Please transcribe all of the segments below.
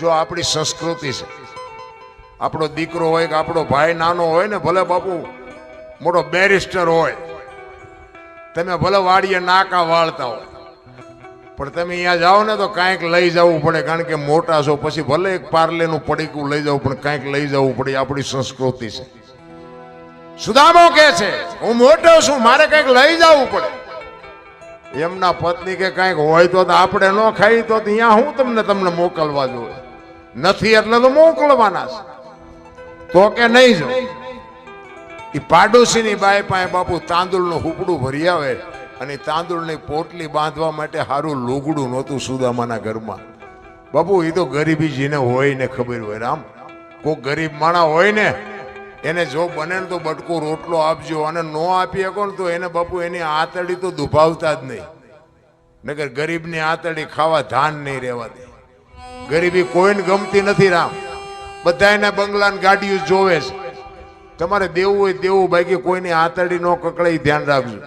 જો આપણી સંસ્કૃતિ છે, આપણો દીકરો હોય કે આપણો ભાઈ નાનો હોય ને ભલે બાપુ મોટો બેરિસ્ટર હોય, તમે ભલે વાડીએ નાકા વાળતા હોય, પણ તમે અહીંયા જાઓ ને તો કાંઈક લઈ જવું પડે, કારણ કે મોટા છો, પછી ભલે એક પાર્લેનું પડીકું લઈ જવું, પણ કાંઈક લઈ જવું પડે આપણી સંસ્કૃતિ છે. સુદામો કે છે, હું મોટો છું, મારે કંઈક લઈ જવું પડે. એમના પત્ની કે કાંઈક હોય તો આપણે ન ખાઈ, તો અહીંયા હું તમને તમને મોકલવા જોઈએ નથી એટલે તો મોકલવાના છે. તો કે નહીં જો. એ પાડોશીની બાઈ પાસે બાપુ તાંદુળનું હુપડું ભરી આવે અને તાંદુળની પોટલી બાંધવા માટે સારું લુગડું નહોતું સુદામાના ઘરમાં. બાપુ એ તો ગરીબી જેને હોય ને ખબર હોય રામ કોઈ ગરીબ માણા હોય ને, એને જો બને ને તો બટકો રોટલો આપજો અને નો આપી શકો ને તો એને બાપુ એની આતડી તો દુભાવતા જ નહીં. નગર ગરીબની આતડી ખાવા ધાન નહીં રહેવા દે. ગરીબી કોઈને ગમતી નથી રામ. બધા એના બંગલા ગાડીઓ જોવે છે. તમારે દેવું હોય દેવું, બાકી કોઈની આંતરડી નો કકડે ધ્યાન રાખજો.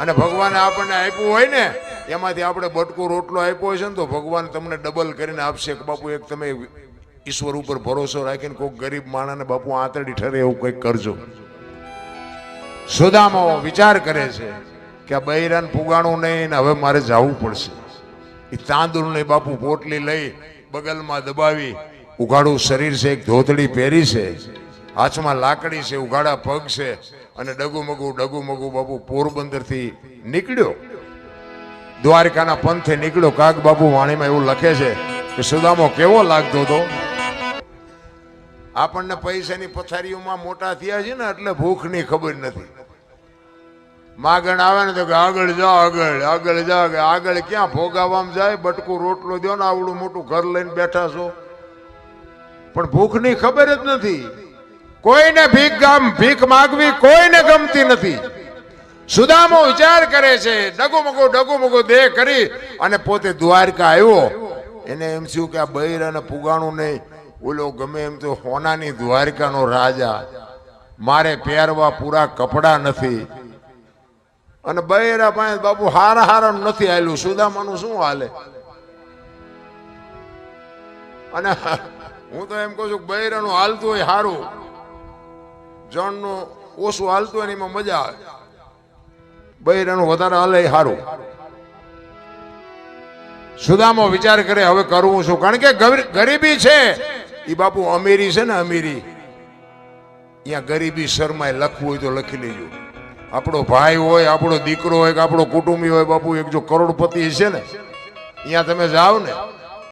અને ભગવાને આપણને આપ્યું હોય ને, એમાંથી આપણે બટકો રોટલો આપ્યો હોય છે ને, તો ભગવાન તમને ડબલ કરીને આપશે કે બાપુ, એક તમે ઈશ્વર ઉપર ભરોસો રાખીને કોઈ ગરીબ માણસને બાપુ આંતરડી ઠરે એવું કંઈક કરજો. સુદામો વિચાર કરે છે કે આ બૈરાન ફુગાણું નહીં ને હવે મારે જવું પડશે. એ તાંદુરને બાપુ પોટલી લઈ બગલમાં દબાવી, ઉઘાડું શરીર છે, એક ધોતડી પહેરી છે, હાથમાં લાકડી છે, ઉઘાડા પગ છે, અને ડગુમગુ ડગુમગુ બાપુ પોરબંદરથી નીકળ્યો. દ્વારકાના પંથે નીકળ્યો. કાગ બાપુ વાણીમાં એવું લખે છે કે, સુદામો કેવો લાગતો હતો? આપણને પૈસાની પથારીઓમાં મોટા થયા છે ને, એટલે ભૂખની ખબર નથી. માગણ આવે ને તો કે આગળ જા આગળ આગળ જા કે આગળ ક્યાં ભોગાવવામાં જાય? બટકું રોટલો દો ને આવડું મોટું ઘર લઈને બેઠા છો. પણ ભૂખની ખબર જ નથી. કોઈને ભીખ ગામ ભીખ માગવી કોઈને ગમતી નથી. સુદામો વિચાર કરે છે, ડગુમગો ડગુમગો દેહ કરી અને પોતે દ્વારકા આવ્યો. એને એમ થયું કે આ બૈર અને પુગાણું નહીં. ઓલો ગમે એમ તો હોનાની દ્વારકાનો રાજા. મારે પહેરવા પૂરા કપડા નથી. અને બૈરા પાસે બાપુ હારા હારા નથી હાલ્યું. સુદામાનું શું હાલે? અને હું તો એમ કહું છું બૈરાનું હાલતું હોય સારું જણનું ઓછું હાલતું હોય ને એમાં મજા આવે. બૈરાનું વધારે હાલે એ સારું સુદામો વિચાર કરે, હવે કરવું શું? કારણ કે ગરીબી છે. એ બાપુ અમીરી છે ને અમીરી. અહીંયા ગરીબી શર્માએ લખવું હોય તો લખી લેજો. આપણો ભાઈ હોય, આપણો દીકરો હોય કે આપણો કુટુંબી હોય, બાપુ એક જો કરોડપતિ છે ને, અહીંયા તમે જાઓ ને